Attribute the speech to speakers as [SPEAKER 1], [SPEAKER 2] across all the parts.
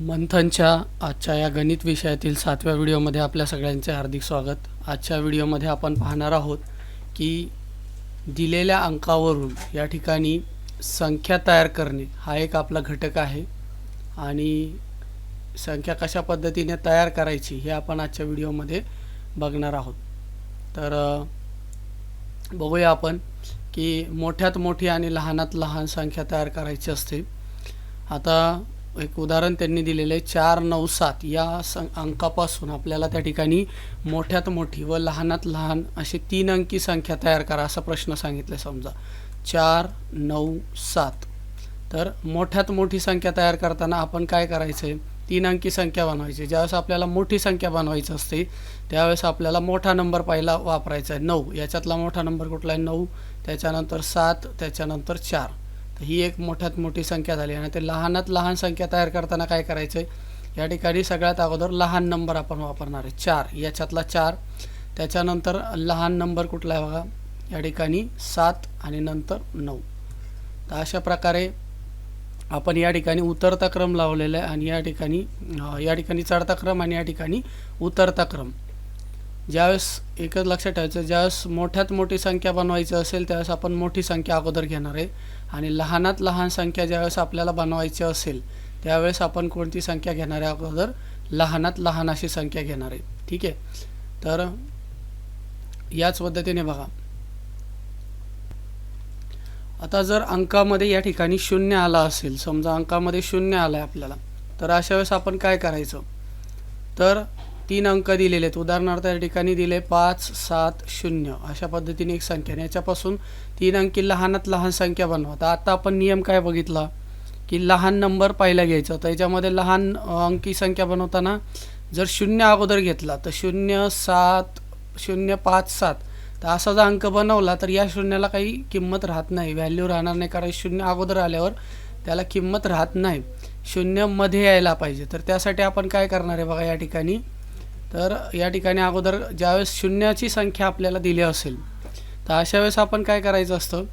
[SPEAKER 1] मंथनच्या आजच्या या गणित विषयातील सातव्या व्हिडिओमध्ये आपल्या सगळ्यांचे हार्दिक स्वागत. आजच्या व्हिडिओमध्ये आपण पाहणार आहोत की दिलेल्या अंकावरून या ठिकाणी संख्या तयार करणे हा एक आपला घटक आहे आणि संख्या कशा पद्धतीने तयार करायची हे आपण आजच्या व्हिडिओमध्ये बघणार आहोत. तर बघूया आपण की मोठ्यात मोठी आणि लहानात लहान संख्या तयार करायची असते. आता एक उदाहरण त्यांनी दिलेलं आहे. चार नऊ सात या सं अंकापासून आपल्याला त्या ठिकाणी मोठ्यात मोठी व लहानात लहान अशी तीन अंकी संख्या तयार करा असा प्रश्न सांगितला समजा. चार नऊ सात. तर मोठ्यात मोठी संख्या तयार करताना आपण काय करायचं आहे तीन अंकी संख्या बनवायची. ज्यावेळेस आपल्याला मोठी संख्या बनवायची असते त्यावेळेस आपल्याला मोठा नंबर पहिला वापरायचा आहे. नऊ. याच्यातला मोठा नंबर कुठला आहे? नऊ. त्याच्यानंतर सात. त्याच्यानंतर चार. ही एक मोठ्यात मोठी संख्या झाली आणि ते लहानात लहान संख्या तयार करताना काय करायचं आहे या ठिकाणी सगळ्यात अगोदर लहान नंबर आपण वापरणार आहे. चार. याच्यातला चार. त्याच्यानंतर लहान नंबर कुठला आहे बघा? या ठिकाणी सात आणि नंतर नऊ. तर अशा प्रकारे आपण या ठिकाणी उतरता क्रम लावलेला आहे आणि या ठिकाणी या ठिकाणी चढता क्रम आणि या ठिकाणी उतरता क्रम. ज्यावेळेस एकच लक्षात ठेवायचं ज्यावेळेस मोठ्यात मोठी संख्या बनवायची असेल त्यावेळेस आपण मोठी संख्या अगोदर घेणार आहे. आणि लहानात लहान संख्या ज्यावेळेस आपल्याला बनवायची असेल त्यावेळेस आपण कोणती संख्या घेणार आहे अगोदर? लहानात लहान अशी संख्या घेणार आहे. ठीक आहे? तर याच पद्धतीने बघा. आता जर अंकामध्ये या ठिकाणी शून्य आला असेल समजा अंकामध्ये शून्य आला आहे आपल्याला तर अशा वेळेस आपण काय करायचं? तर तीन अंक दिलेले आहेत. उदाहरणार्थ या ठिकाणी दिले पाच सात शून्य. अशा पद्धतीने एक संख्या. आणि याच्यापासून तीन अंकी लहानात लहान संख्या बनवा. तर आता आपण नियम काय बघितला? की लहान नंबर पहिला घ्यायचा. तर याच्यामध्ये लहान अंकी संख्या बनवताना जर शून्य अगोदर घेतला तर शून्य सात शून्य पाच सात. तर असा जर अंक बनवला तर या शून्याला काही किंमत राहत नाही. व्हॅल्यू राहणार नाही कारण शून्य अगोदर आल्यावर त्याला किंमत राहत नाही. शून्यमध्ये यायला पाहिजे. तर त्यासाठी आपण काय करणार आहे बघा या ठिकाणी? तर या ठिकाणी अगोदर ज्यावेळेस शून्याची संख्या आपल्याला दिली असेल तर अशा वेळेस आपण काय करायचं असतं?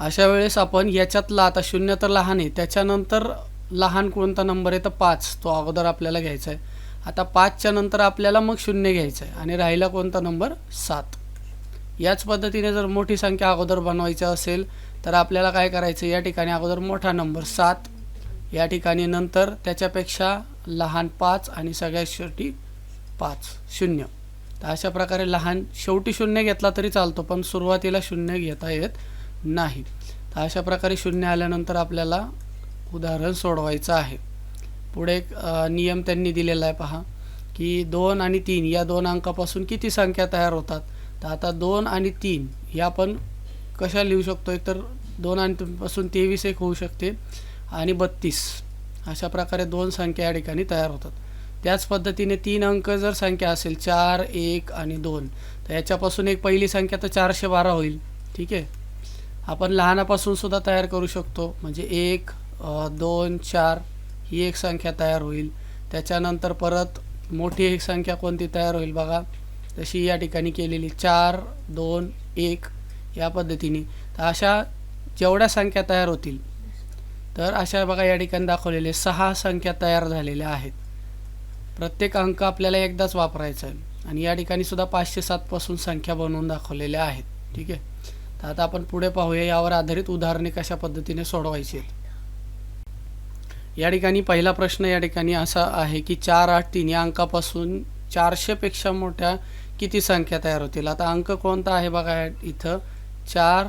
[SPEAKER 1] अशा वेळेस आपण याच्यातला आता शून्य तर लहान आहे त्याच्यानंतर लहान कोणता नंबर आहे? तर पाच तो अगोदर आपल्याला घ्यायचा आहे. आता पाचच्या नंतर आपल्याला मग शून्य घ्यायचं आहे आणि राहिला कोणता नंबर? सात. याच पद्धतीने जर मोठी संख्या अगोदर बनवायची असेल तर आपल्याला काय करायचं? या ठिकाणी अगोदर मोठा नंबर सात या ठिकाणी नंतर त्याच्यापेक्षा लहान पाच आणि सगळ्यात शेवटी पाच शून्य. तर अशा प्रकारे लहान शेवटी शून्य घेतला तरी चालतो पण सुरुवातीला शून्य घेता येत नाही. तर अशा प्रकारे शून्य आल्यानंतर आपल्याला उदाहरण सोडवायचं आहे. पुढे एक नियम त्यांनी दिलेला आहे पहा की दोन आणि तीन या दोन अंकापासून किती संख्या तयार होतात? तर आता दोन आणि तीन या आपण कशा लिहू शकतो? एक तर दोन आणि तीनपासून तेवीस एक होऊ शकते आणि बत्तीस. अशा प्रकारे दोन संख्या या ठिकाणी तयार होतात. त्याच पद्धतीने तीन अंक जर संख्या असेल चार एक आणि दोन तर याच्यापासून एक पहिली संख्या तर चारशे बारा होईल. ठीक आहे? आपण लहानापासून सुद्धा तयार करू शकतो. म्हणजे एक दोन चार ही एक संख्या तयार होईल. त्याच्यानंतर परत मोठी एक संख्या कोणती तयार होईल बघा. तशी या ठिकाणी केलेली चार दोन एक या पद्धतीने. तर अशा जेवढ्या संख्या तयार होतील तर अशा बघा या ठिकाणी दाखवलेले सहा संख्या तयार झालेल्या आहेत. प्रत्येक अंक आपल्याला एकदाच वापरायचा आहे. आणि या ठिकाणी सुद्धा पाचशे सातपासून संख्या बनवून दाखवलेल्या आहेत. ठीक आहे? तर आता आपण पुढे पाहूया यावर आधारित उदाहरणे कशा पद्धतीने सोडवायची आहेत. या ठिकाणी पहिला प्रश्न या ठिकाणी असा आहे की चार आठ तीन या अंकापासून चारशेपेक्षा मोठ्या किती संख्या तयार होतील? आता अंक कोणता आहे बघा इथं? चार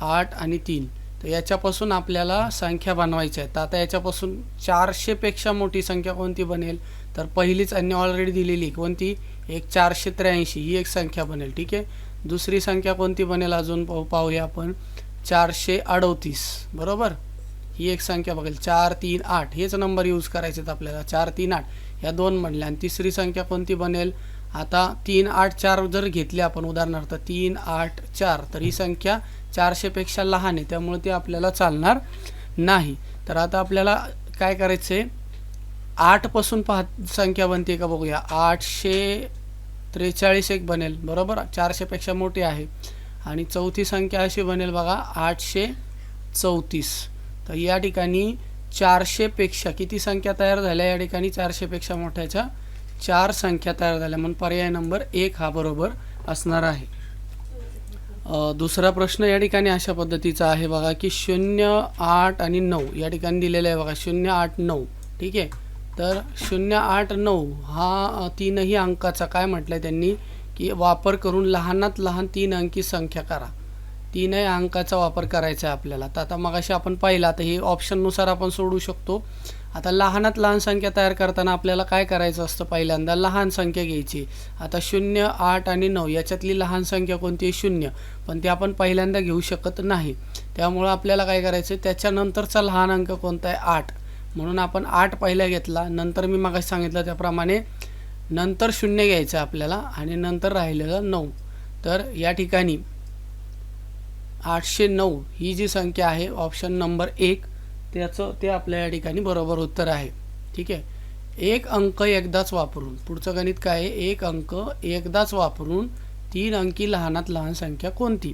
[SPEAKER 1] आठ आणि तीन. तर याच्यापासून आपल्याला संख्या बनवायच्या आहेत तर आता याच्यापासून चारशेपेक्षा मोठी संख्या कोणती बनेल? तर पहिलीच अन्य ऑलरेडी दिलेली कोणती? एक चारशे त्र्याऐंशी. ही एक संख्या बनेल. ठीक आहे? दुसरी संख्या कोणती बनेल अजून? पाहू पाहूया आपण. चारशे अडोतीस. बरोबर? ही एक संख्या बघेल. चार तीन आठ. हेच नंबर यूज करायचे आहेत आपल्याला. चार तीन आठ. ह्या दोन म्हणल्या. आणि तिसरी संख्या कोणती बनेल? आता तीन आठ चार जर घेतली आपण उदाहरणार्थ तीन आठ चार तर ही संख्या चारशेपेक्षा लहान आहे. त्यामुळे ती आपल्याला चालणार नाही. तर आता आपल्याला काय करायचं आहे आठपासून पाह संख्या बनते का बघूया. आठशे त्रेचाळीस एक बनेल. बरोबर? चारशेपेक्षा मोठी आहे. आणि चौथी संख्या अशी बनेल बघा. आठशे चौतीस. तर या ठिकाणी चारशेपेक्षा किती संख्या तयार झाल्या? या ठिकाणी चारशेपेक्षा मोठ्याच्या चार संख्या तयार झाल्या. म्हणून पर्याय नंबर एक हा बरोबर असणार आहे. दुसरा प्रश्न या ठिकाणी अशा पद्धतीचा आहे बघा की शून्य आठ आणि नऊ. या ठिकाणी दिलेलं आहे बघा. शून्य आठ नऊ. ठीक आहे? तर शून्य आठ नऊ हा तीनही अंकाचा काय म्हटलं आहे त्यांनी? की वापर करून लहानात लहान तीन अंकी संख्या करा. तीनही अंकाचा वापर करायचा आहे आपल्याला. तर आता मगाशी आपण पाहिलं आता हे ऑप्शननुसार आपण सोडू शकतो. आता लहानात लहान संख्या तयार करताना आपल्याला काय करायचं असतं पहिल्यांदा? लहान संख्या घ्यायची. आता शून्य आठ आणि नऊ याच्यातली लहान संख्या कोणती आहे? शून्य. पण ती आपण पहिल्यांदा घेऊ शकत नाही. त्यामुळं आपल्याला काय करायचं आहे त्याच्यानंतरचा लहान अंक कोणता आहे? आठ. म्हणून आपण आठ पहिला घेतला. नंतर मी मगाशी सांगितलं त्याप्रमाणे नंतर शून्य घ्यायचं आहे आपल्याला आणि नंतर राहिलेलं नऊ. तर या ठिकाणी आठशे नऊ ही जी संख्या आहे ऑप्शन नंबर एक त्याचं ते आपल्या या ठिकाणी बरोबर उत्तर आहे. ठीक आहे? एक अंक एकदाच वापरून पुढचं गणित काय आहे? एक अंक एकदाच वापरून तीन अंकी लहानात लहान संख्या कोणती?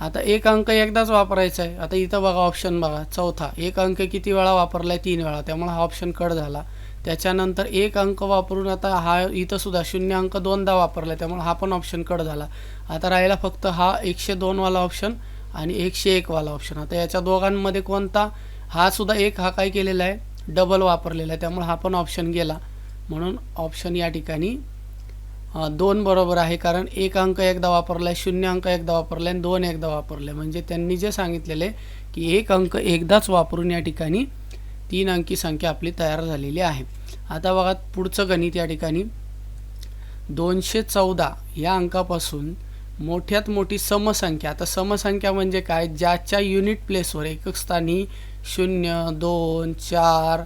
[SPEAKER 1] आता एक अंक एकदाच वापरायचा आहे. आता इथं बघा ऑप्शन बघा. चौथा. एक अंक किती वेळा वापरला आहे तीन वेळा. त्यामुळे हा ऑप्शन कट झाला. त्याच्यानंतर एक अंक वापरून आता हा इथं सुद्धा शून्य अंक दोनदा वापरला आहे त्यामुळे हा पण ऑप्शन कट झाला. आता राहिला फक्त हा एकशे दोनवाला ऑप्शन आणि एकशे एकवाला ऑप्शन आता याच्या दोघांमध्ये कोणता? हा सुद्धा एक हा काय केलेला आहे? डबल वापरलेला आहे. त्यामुळे हा पण ऑप्शन गेला. म्हणून ऑप्शन या ठिकाणी दोन बरोबर आहे कारण एक अंक एकदा वापरला आहे शून्य अंक एकदा वापरला आहे आणि दोन एकदा वापरले म्हणजे त्यांनी जे सांगितलेले की एक अंक एकदाच वापरून या ठिकाणी तीन अंकी संख्या आपली तयार झालेली आहे. आता बघा पुढचं गणित या ठिकाणी. दोनशे चौदा या अंकापासून मोठ्यात मोठी समसंख्या. आता समसंख्या म्हणजे काय? ज्याच्या युनिट प्लेसवर एकक स्थानी शून्य दोन चार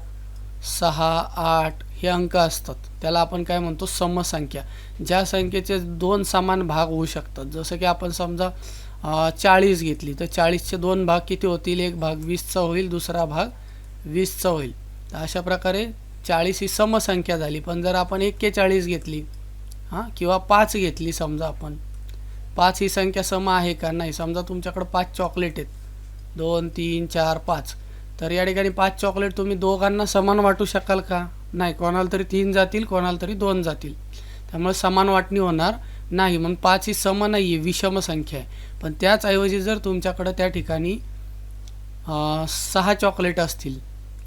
[SPEAKER 1] सहा आठ हे अंक असतात. त्याला आपण काय म्हणतो समसंख्या. ज्या संख्येचे दोन समान भाग होऊ शकतात. जसं की आपण समजा चाळीस घेतली तर चाळीसचे दोन भाग किती होतील? एक भाग वीसचा होईल दुसरा भाग वीसचा होईल. तर अशा प्रकारे चाळीस ही समसंख्या झाली. पण जर आपण एक्केचाळीस घेतली हां किंवा पाच घेतली समजा आपण पाच ही संख्या सम आहे का नाही? समजा तुमच्याकडं पाच चॉकलेट आहेत. दोन तीन चार पाच. तर या ठिकाणी पाच चॉकलेट तुम्ही दोघांना समान वाटू शकाल का? नाही कोणाला तरी तीन जातील कोणाला तरी दोन जातील. त्यामुळे समान वाटणी होणार नाही. म्हणून पाच ही सम नाही आहे विषम संख्या आहे. पण त्याचऐवजी जर तुमच्याकडं त्या ठिकाणी सहा चॉकलेट असतील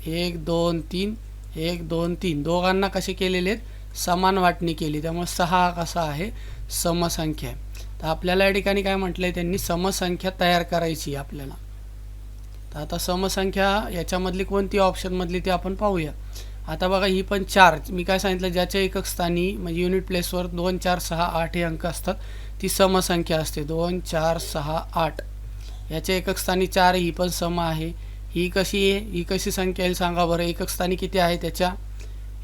[SPEAKER 1] एक दोन तीन एक दोन तीन दोघांना कसे केलेले आहेत? समान वाटणी केली. त्यामुळे सहा कसा आहे? समसंख्या आहे. तर आपल्याला या ठिकाणी काय म्हटलं आहे त्यांनी समसंख्या तयार करायची आहे आपल्याला. तर आता समसंख्या याच्यामधली कोणती? ऑप्शनमधली ती आपण पाहूया. आता बघा ही पण चार. मी काय सांगितलं ज्याच्या एकक स्थानी म्हणजे युनिट प्लेसवर दोन चार सहा आठ हे अंक असतात ती समसंख्या असते. दोन चार सहा आठ. याच्या एकक स्थानी चार ही पण सम आहे. ही कशी आहे? ही कशी संख्या आहे? सांगा बरं. एकक स्थानी किती आहे? त्याच्या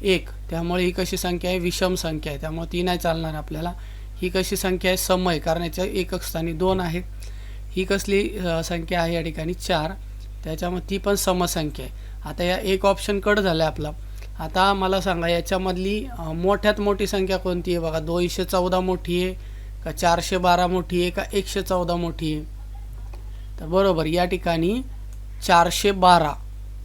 [SPEAKER 1] एक. त्यामुळे ही कशी संख्या आहे? विषम संख्या आहे. त्यामुळे ती नाही चालणार आपल्याला. ही कशी संख्या आहे? सम आहे. कारण याच्या एकक स्थानी दोन आहेत. ही कसली संख्या आहे? या ठिकाणी चार. त्याच्यामध्ये ती पण समसंख्या आहे. आता या एक ऑप्शन कट झाला आहे आपला. आता मला सांगा याच्यामधली मोठ्यात मोठी संख्या कोणती आहे बघा? दोनशे चौदा मोठी आहे का चारशे बारा मोठी आहे का एकशे चौदा मोठी आहे? तर बरोबर या ठिकाणी चारशे बारा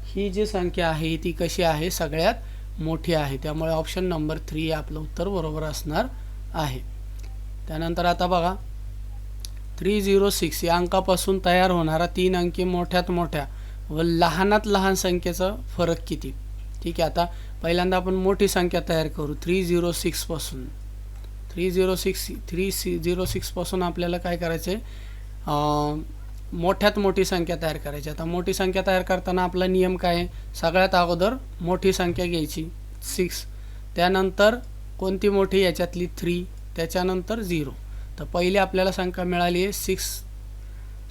[SPEAKER 1] ही जी संख्या आहे ती कशी आहे? सगळ्यात मोठी आहे. त्यामुळे ऑप्शन नंबर थ्री आपलं उत्तर बरोबर असणार आहे. त्यानंतर आता बघा थ्री झिरो सिक्स या अंकापासून तयार होणारा तीन अंकी मोठ्यात मोठ्या व लहानात लहान संख्येचा फरक किती? ठीक आहे आता पहिल्यांदा आपण मोठी संख्या तयार करू. Three zero सिक्सपासून three zero six three C zero सिक्सपासून आपल्याला काय करायचं आहे मोठ्यात मोठी संख्या तयार करायची. आता मोठी संख्या तयार करताना आपला नियम काय आहे? सगळ्यात अगोदर मोठी संख्या घ्यायची. सिक्स त्यानंतर कोणती मोठी? याच्यातली थ्री त्याच्यानंतर झिरो तर पहिली आपल्याला संख्या मिळाली आहे सिक्स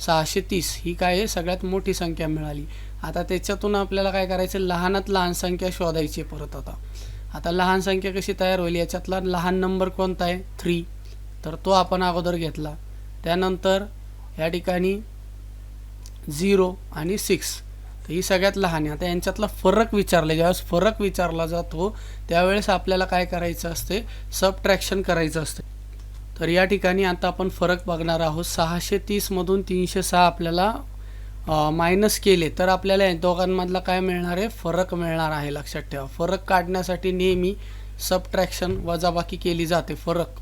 [SPEAKER 1] सहाशे तीस. ही काय आहे? सगळ्यात मोठी संख्या मिळाली. आता त्याच्यातून आपल्याला काय करायचं? लहानात लहान संख्या शोधायची आहे परत आता. आता लहान संख्या कशी तयार होईल? याच्यातला लहान नंबर कोणता आहे? थ्री. तर तो आपण अगोदर घेतला. त्यानंतर या ठिकाणी झिरो आणि सिक्स. तर ही सगळ्यात लहान आहे. आता यांच्यातला फरक विचारला ज्यावेळेस फरक विचारला जातो त्यावेळेस आपल्याला काय करायचं असते? सबट्रॅक्शन करायचं असते. तर या ठिकाणी आता आपण फरक बघणार आहोत. सहाशे तीसमधून तीनशे सहा आपल्याला मायनस केले. तर आपल्याला या दोघांमधला काय मिळणार आहे? फरक मिळणार आहे लक्षात ठेवा. फरक काढण्यासाठी नेहमी सबट्रॅक्शन वजाबाकी केली जाते. फरक.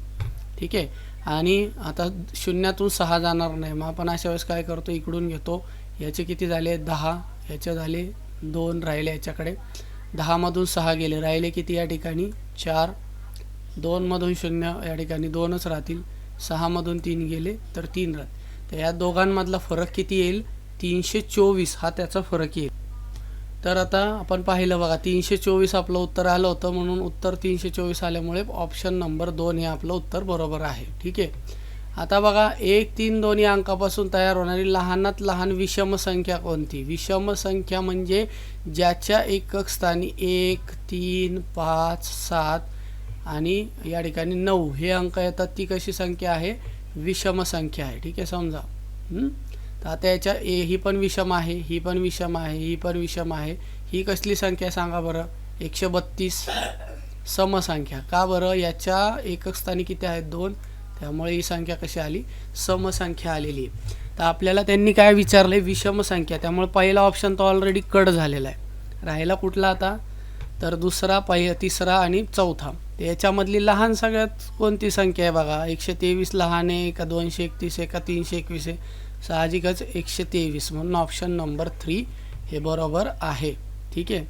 [SPEAKER 1] ठीक आहे? आणि आता शून्यातून सहा जाणार नाही. मग आपण अशा वेळेस काय करतो? इकडून घेतो. याचे किती झाले? दहा. याचे झाले दोन राहिले याच्याकडे. दहामधून सहा गेले. राहिले किती या ठिकाणी? चार. दोनमधून शून्य या ठिकाणी दोनच राहतील. सहामधून तीन गेले तर तीन राहतील. तर या दोघांमधला फरक किती येईल? तीनशे चोवीस. हा त्याचा फरक येईल. तर आता आपण पाहिलं बघा तीनशे चोवीस आपलं उत्तर आलं होतं म्हणून उत्तर तीनशे चोवीस आल्यामुळे ऑप्शन नंबर दोन हे आपलं उत्तर बरोबर आहे. ठीक आहे? आता बघा एक तीन दोन्ही अंकापासून तयार होणारी लहानात लहान विषम संख्या कोणती? विषम संख्या म्हणजे ज्याच्या एकक स्थानी एक तीन पाच सात आणि या ठिकाणी नऊ हे अंक येतात. ती कशी संख्या आहे? विषम संख्या आहे. ठीक आहे समजा. तर आता याच्या ए ही पण विषम आहे ही पण विषम आहे ही पण विषम आहे. ही कसली संख्या सांगा बरं? एकशे बत्तीस. समसंख्या का बरं? याच्या एकक स्थानी किती आहेत? दोन. त्यामुळे ही संख्या कशी आली? समसंख्या आलेली आहे. तर आपल्याला त्यांनी काय विचारलं विषम संख्या. त्यामुळे पहिला ऑप्शन तो ऑलरेडी कट झालेला आहे. राहिला कुठला आता? तर दुसरा पहि तिसरा आणि चौथा. याच्यामधली लहान सगळ्यात कोणती संख्या आहे बघा? एकशे तेवीस लहान आहे का दोनशे एकतीस आहे का तीनशे एकवीस आहे. साहजिकच एकशे तेवीस म्हणून ऑप्शन नंबर थ्री हे बरोबर आहे. ठीक आहे?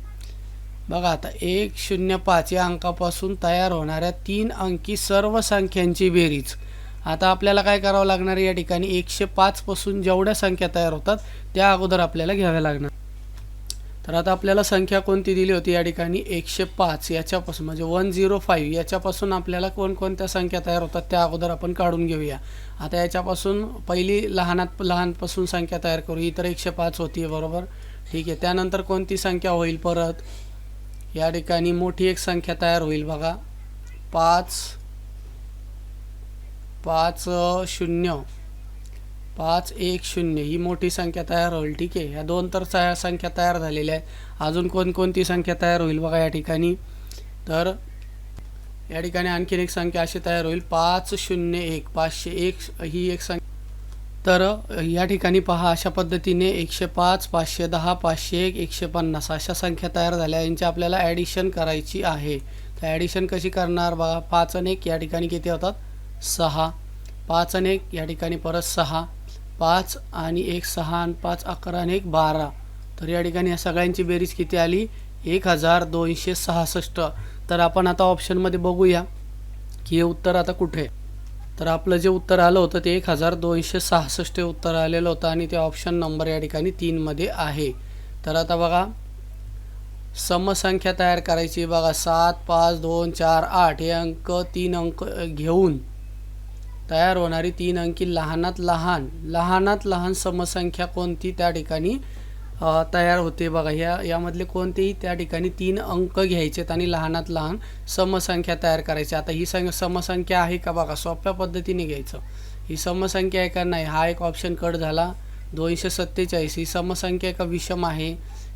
[SPEAKER 1] बघा आता एक शून्य पाच या अंकापासून तयार होणाऱ्या तीन अंकी सर्व संख्यांची बेरीज. आता आपल्याला काय करावं लागणार या ठिकाणी? एकशे पाचपासून जेवढ्या संख्या तयार होतात त्या अगोदर आपल्याला घ्याव्या लागणार. तर आता आपल्याला संख्या कोणती दिली होती या ठिकाणी? एकशे पाच. याच्यापासून म्हणजे वन झिरो फाईव्ह. याच्यापासून आपल्याला कोणकोणत्या संख्या तयार होतात त्या अगोदर आपण काढून घेऊया. आता याच्यापासून पहिली लहानात लहानपासून संख्या तयार करू. ही तर एकशे पाच होती बरोबर? ठीक आहे. त्यानंतर कोणती संख्या होईल परत? या ठिकाणी मोठी एक संख्या तयार होईल बघा. पाच पाच शून्य. पाच एक शून्य. ही मोठी संख्या तयार होईल. ठीक आहे. या दोन तर सा- संख्या तयार झालेल्या आहेत. अजून कोणकोणती संख्या तयार होईल बघा या ठिकाणी. तर या ठिकाणी आणखीन एक संख्या अशी तयार होईल. पाच शून्य एक. पाचशे एक ही एक संख्या. तर या ठिकाणी पहा अशा पद्धतीने एकशे पाच पाचशे दहा पाचशे एक एकशे पन्नास अशा संख्या तयार झाल्या. यांची आपल्याला ॲडिशन करायची आहे. तर ॲडिशन कशी करणार बघा? पाच आणि एक या ठिकाणी किती होतात? सहा. पाच आणि एक या ठिकाणी परत सहा. पाच आणि एक सहा आणि पाच अकरा आणि एक बारा. तर या ठिकाणी या सगळ्यांची बेरीज किती आली? एक हजार दोनशे सहासष्ट. तर आपण आता ऑप्शनमध्ये बघूया की हे उत्तर आता कुठे आहे. तर आपलं जे उत्तर आलं होतं ते एक हजार दोनशे सहासष्ट उत्तर आलेलं होतं आणि ते ऑप्शन नंबर या ठिकाणी तीनमध्ये आहे. तर आता बघा समसंख्या तयार करायची बघा सात पाच दोन चार आठ. हे अंक तीन अंक घेऊन तयार होणारी तीन अंकी लहानात लहान. लहानात लहान समसंख्या कोणती? त्या ठिकाणी तयार होते बघा. ह्या यामधले कोणतेही त्या ठिकाणी तीन अंक घ्यायचेत आणि लहानात लहान समसंख्या तयार करायची. आता ही सं समसंख्या आहे का बघा? सोप्या पद्धतीने घ्यायचं. ही समसंख्या आहे का नाही? हा एक ऑप्शन कट झाला. दोनशे सत्तेचाळीस. ही समसंख्या का विषम आहे?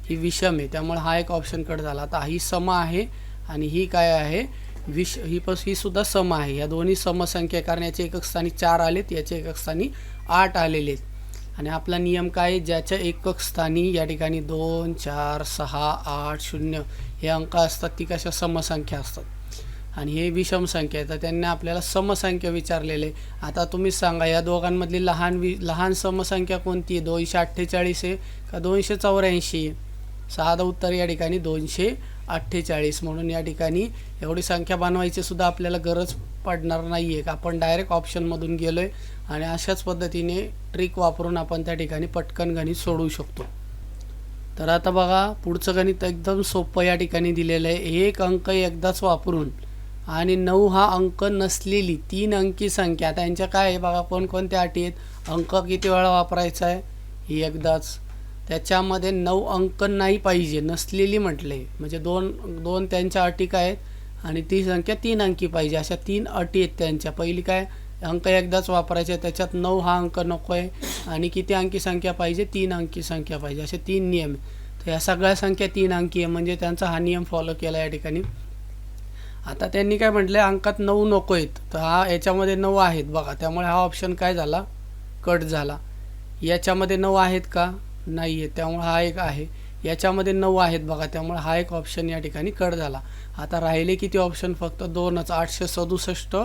[SPEAKER 1] ही विषम आहे. त्यामुळे हा एक ऑप्शन कट झाला. आता ही सम आहे आणि ही काय आहे? विष ही पस ही सुद्धा सम आहे. या दोन्ही समसंख्या कारण याचे एकक स्थानी चार आलेत याचे एकक स्थानी आठ आलेले आहेत. आणि आपला नियम काय आहे? ज्याच्या एकक स्थानी या ठिकाणी दोन चार सहा आठ शून्य हे अंक असतात ती कशा समसंख्या असतात? आणि हे विषम संख्या आहे. तर त्यांनी आपल्याला समसंख्या विचारलेले. आता तुम्ही सांगा या दोघांमधली लहान वि लहान समसंख्या कोणती आहे? दोनशे अठ्ठेचाळीस आहे का दोनशे चौऱ्याऐंशी आहे? साधं उत्तर या ठिकाणी दोनशे अठ्ठेचाळीस म्हणून या ठिकाणी एवढी संख्या बनवायची सुद्धा आपल्याला गरज पडणार नाही आहे आपण डायरेक्ट ऑप्शनमधून गेलो आहे आणि अशाच पद्धतीने ट्रिक वापरून आपण त्या ठिकाणी पटकन गणित सोडवू शकतो. तर आता बघा पुढचं गणित एकदम सोपं या ठिकाणी दिलेलं आहे. एक अंक एकदाच वापरून आणि नऊ हा अंक नसलेली तीन अंकी संख्या त्यांच्या काय आहे बघा कोणकोणत्या अटी आहेत? अंक किती वेळा वापरायचा आहे? ही एकदाच. त्याच्यामध्ये नऊ अंक नाही पाहिजे नसलेली म्हटले. म्हणजे दोन दोन त्यांच्या अटी काय आहेत आणि ती संख्या तीन अंकी पाहिजे. अशा तीन अटी आहेत त्यांच्या. पहिली काय? अंक एकदाच वापरायचे त्याच्यात नऊ हा अंक नको आहे. आणि किती अंकी संख्या पाहिजे? तीन अंकी संख्या पाहिजे. असे तीन नियम तर या सगळ्या संख्या तीन अंकी आहे. म्हणजे त्यांचा हा नियम फॉलो केला या ठिकाणी. आता त्यांनी काय म्हटलं अंकात नऊ नको आहेत. तर हा याच्यामध्ये नऊ आहेत. बघा त्यामुळे हा ऑप्शन काय झाला? कट झाला. याच्यामध्ये नऊ आहेत का? नाही आहे त्यामुळं हा एक आहे. याच्यामध्ये नऊ आहेत बघा. त्यामुळे हा एक ऑप्शन या ठिकाणी कट झाला. आता राहिले किती ऑप्शन फक्त दोनच. आठशे सदुसष्ट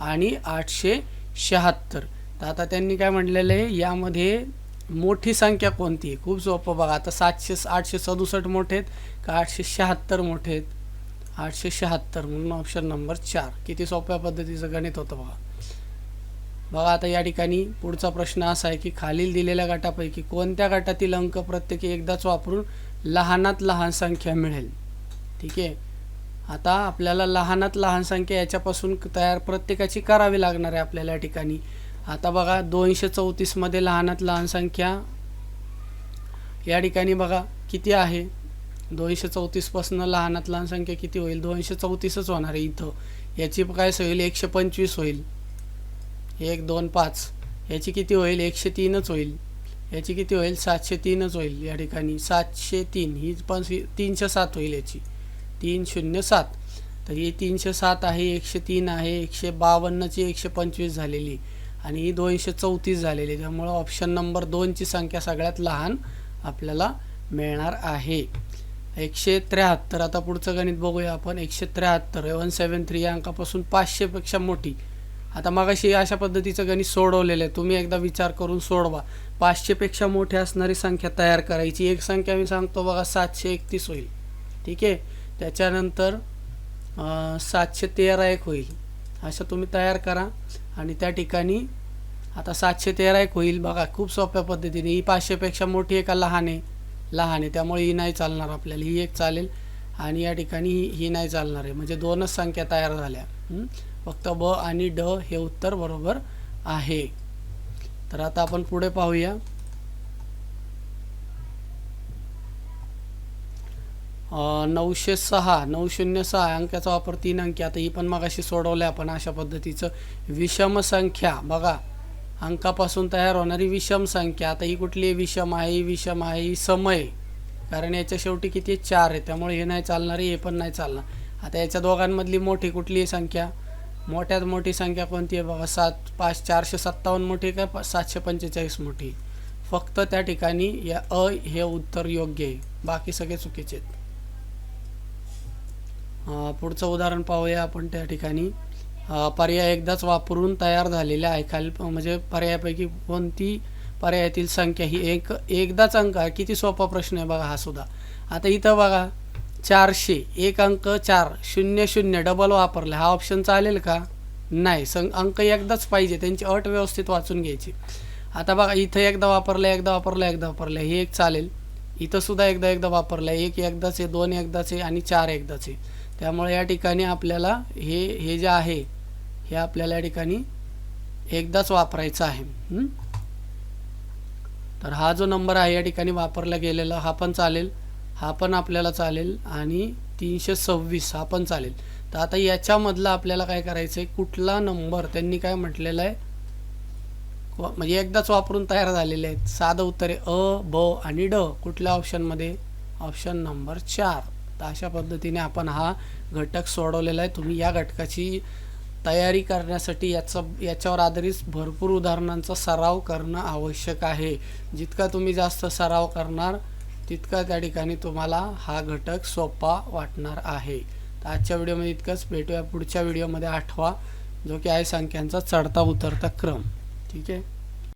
[SPEAKER 1] आणि आठशे शहात्तर. तर आता त्यांनी काय म्हटलेलं आहे? यामध्ये मोठी संख्या कोणती आहे? खूप सोपं बघा. आता सातशे आठशे सदुसष्ट मोठे आहेत का आठशे शहात्तर मोठे आहेत? आठशे शहात्तर म्हणून ऑप्शन नंबर चार. किती सोप्या पद्धतीचं गणित होतं बघा. बघा आता या ठिकाणी पुढचा प्रश्न असा आहे की खालील दिलेल्या गटापैकी कोणत्या गटातील अंक प्रत्येकी एकदाच वापरून लहानात लहान संख्या मिळेल? ठीक आहे. आता आपल्याला लहानात लहान संख्या याच्यापासून तयार प्रत्येकाची करावी लागणार आहे आपल्याला या ठिकाणी. आता बघा दोनशे चौतीसमध्ये लहानात लहान संख्या या ठिकाणी बघा किती आहे? दोनशे चौतीसपासून लहानात लहान संख्या किती होईल? दोनशे चौतीसच होणार आहे इथं. याची काय होईल? एकशे पंचवीस होईल. एक दोन पाच. याची किती होईल? एकशे तीनच होईल. याची किती होईल? सातशे तीनच होईल या ठिकाणी. सातशे तीन. ही पण तीनशे सात होईल याची. तीन शून्य सात. तर ही तीनशे सात आहे एकशे तीन आहे एकशे बावन्नची एकशे पंचवीस झालेली. आणि ही दोनशे चौतीस झालेली. त्यामुळं ऑप्शन नंबर दोनची संख्या सगळ्यात लहान आपल्याला मिळणार आहे. एकशे त्र्याहत्तर. आता पुढचं गणित बघूया आपण. एकशे त्र्याहत्तर. वन सेवन थ्री या अंकापासून पाचशेपेक्षा मोठी. आता मगाशी अशा पद्धतीचं गणित सोडवलेलं आहे. तुम्ही एकदा विचार करून सोडवा. पाचशेपेक्षा मोठी असणारी संख्या तयार करायची. एक संख्या मी सांगतो बघा सातशे एकतीस होईल. ठीक आहे? त्याच्यानंतर सातशे तेरा एक होईल. अशा तुम्ही तयार करा. आणि त्या ठिकाणी आता सातशे तेरा एक होईल. बघा खूप सोप्या पद्धतीने. ही पाचशेपेक्षा मोठी आहे का? लहान आहे. लहान आहे. त्यामुळे ही नाही चालणार आपल्याला. ही एक चालेल. आणि या ठिकाणी ही ही नाही चालणार आहे. म्हणजे दोनच संख्या तयार झाल्या. फक्त ब आणि ड हे उत्तर बरोबर आहे. तर आता आपण पुढे पाहूया. नऊशे सहा नऊ शून्य सहा अंकाचा वापर तीन अंकी. आता ही पण मगाशी सोडवल्या आपण अशा पद्धतीचं. विषम संख्या. बघा अंकापासून तयार होणारी विषम संख्या. आता ही कुठली आहे विषम आहे? ही विषम आहे ही समय. कारण याच्या शेवटी किती? चार आहे. त्यामुळे हे नाही चालणार हे पण नाही चालणार. आता याच्या दोघांमधली मोठी कुठली संख्या? मोठ्यात मोठी संख्या कोणती आहे? बाबा सात पाच चारशे सत्तावन्न मोठी काय पा- सातशे पंचेचाळीस मोठी? फक्त त्या ठिकाणी या अ हे उत्तर योग्य आहे. बाकी सगळे चुकीचे आहेत. पुढचं उदाहरण पाहूया आपण त्या ठिकाणी. पर्याय एकदाच वापरून तयार झालेल्या आहे खाली म्हणजे पर्यायापैकी कोणती पर्यायातील संख्या ही एक एकदाच अंक आहे. किती सोपा प्रश्न आहे बघा हा सुद्धा. आता इथं बघा. चारशे एक अंक चार शून्य शून्य डबल वापरला. हा ऑप्शन चालेल का? नाही. सं अंक एकदाच पाहिजे. त्यांची अट व्यवस्थित वाचून घ्यायची. आता बघा इथं एकदा वापरलं एकदा वापरलं एकदा वापरलं. हे एक चालेल. इथं सुद्धा एकदा एकदा वापरलं. एक एकदाच आहे दोन एकदाच आहे आणि चार एकदाच आहे. त्यामुळे या ठिकाणी आपल्याला हे हे जे आहे हे आपल्याला या ठिकाणी एकदाच वापरायचं आहे. तर हा जो नंबर आहे या ठिकाणी वापरला गेलेला हा पण चालेल. हा पण आपल्याला चालेल आणि तीनशे सव्वीस हा पण चालेल. तर आता याच्यामधला आपल्याला काय करायचं आहे कुठला नंबर त्यांनी काय म्हटलेलं आहे? म्हणजे एकदाच वापरून तयार झालेले आहेत. साधं उत्तर आहे अ ब आणि ड. कुठल्या ऑप्शनमध्ये? ऑप्शन नंबर चार. तर अशा पद्धतीने आपण हा घटक सोडवलेला आहे. तुम्ही या घटकाची तयारी करण्यासाठी याचं याच्यावर आधारित भरपूर उदाहरणांचा सराव करणं आवश्यक आहे. जितका तुम्ही जास्त सराव करणार तितका त्या ठिकाणी तुम्हाला हा घटक सोपा वाटणार आहे. तर आजच्या व्हिडिओमध्ये इतकंच. भेटूया पुढच्या व्हिडिओमध्ये आठवा जो की आहे संख्यांचा चढता उतरता क्रम. ठीक आहे?